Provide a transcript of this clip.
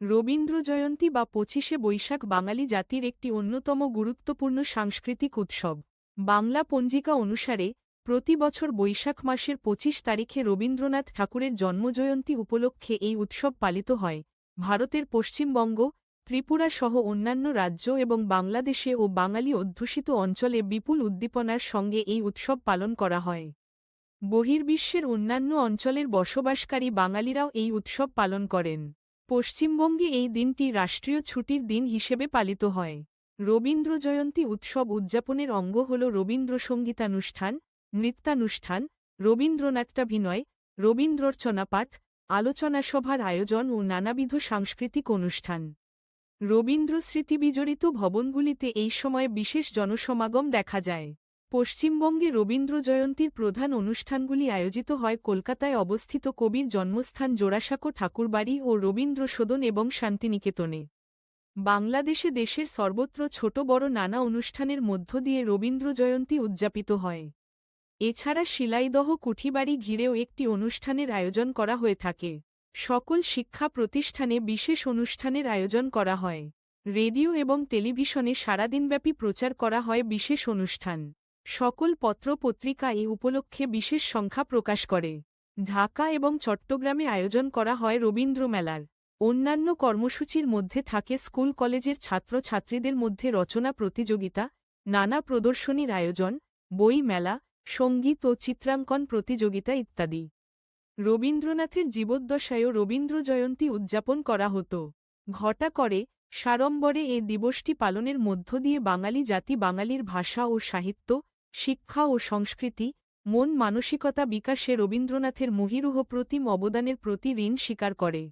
রবীন্দ্র জয়ন্তী বা পঁচিশে বৈশাখ বাঙালি জাতির একটি অন্যতম গুরুত্বপূর্ণ সাংস্কৃতিক উৎসব। বাংলা পঞ্জিকা অনুসারে, প্রতি বছর বৈশাখ মাসের পঁচিশ তারিখে রবীন্দ্রনাথ ঠাকুরের জন্মজয়ন্তী উপলক্ষে এই উৎসব পালিত হয়। ভারতের পশ্চিমবঙ্গ, ত্রিপুরা সহ অন্যান্য রাজ্য এবং বাংলাদেশে ও বাঙালি অধ্যুষিত অঞ্চলে বিপুল উদ্দীপনার সঙ্গে এই উৎসব পালন করা হয়। বহির্বিশ্বের অন্যান্য অঞ্চলের বসবাসকারী বাঙালিরাও এই উৎসব পালন করেন। পশ্চিমবঙ্গে এই দিনটি রাষ্ট্রীয় ছুটির দিন হিসেবে পালিত হয়। রবীন্দ্র জয়ন্তী উৎসব উদযাপনের অঙ্গ হল রবীন্দ্রসঙ্গীতানুষ্ঠান নৃত্যানুষ্ঠান, রবীন্দ্রনাট্যাভিনয়, রবীন্দ্রর্চনাপাঠ আলোচনা সভার আয়োজন ও নানাবিধ সাংস্কৃতিক অনুষ্ঠান। রবীন্দ্র স্মৃতিবিজড়িত ভবনগুলিতে এই সময়ে বিশেষ জনসমাগম দেখা যায়। পশ্চিমবঙ্গে রবীন্দ্র জয়ন্তীর প্রধান অনুষ্ঠানগুলি আয়োজিত হয় কলকাতায় অবস্থিত কবির জন্মস্থান জোড়াসাঁকো ঠাকুরবাড়ি ও রবীন্দ্র সদন এবং শান্তিনিকেতনে। বাংলাদেশে দেশের সর্বত্র ছোট বড় নানা অনুষ্ঠানের মধ্য দিয়ে রবীন্দ্র জয়ন্তী উদযাপিত হয়। এছাড়া শিলাইদহ কুঠিবাড়ি ঘিরেও একটি অনুষ্ঠানের আয়োজন করা হয়ে থাকে। সকল শিক্ষা প্রতিষ্ঠানে বিশেষ অনুষ্ঠানের আয়োজন করা হয়। রেডিও এবং টেলিভিশনে সারাদিনব্যাপী প্রচার করা হয় বিশেষ অনুষ্ঠান। সকল পত্র পত্রিকা এ উপলক্ষে বিশেষ সংখ্যা প্রকাশ করে। ঢাকা এবং চট্টগ্রামে আয়োজন করা হয় রবীন্দ্র মেলার। অন্যান্য কর্মসূচির মধ্যে থাকে স্কুল কলেজের ছাত্রছাত্রীদের মধ্যে রচনা প্রতিযোগিতা, নানা প্রদর্শনীর আয়োজন, বই মেলা, সংগীত ও চিত্রাঙ্কন প্রতিযোগিতা ইত্যাদি। রবীন্দ্রনাথের জীবদ্দশায়ও রবীন্দ্র জয়ন্তী উদযাপন করা হতো। ঘটা করে সাড়ম্বরে এ দিবসটি পালনের মধ্য দিয়ে বাঙালি জাতি বাঙালির ভাষা ও সাহিত্য শিক্ষা ও সংস্কৃতি মন মানসিকতা বিকাশে রবীন্দ্রনাথের মহিরুহ প্রতিম অবদানের প্রতি ঋণ স্বীকার করে।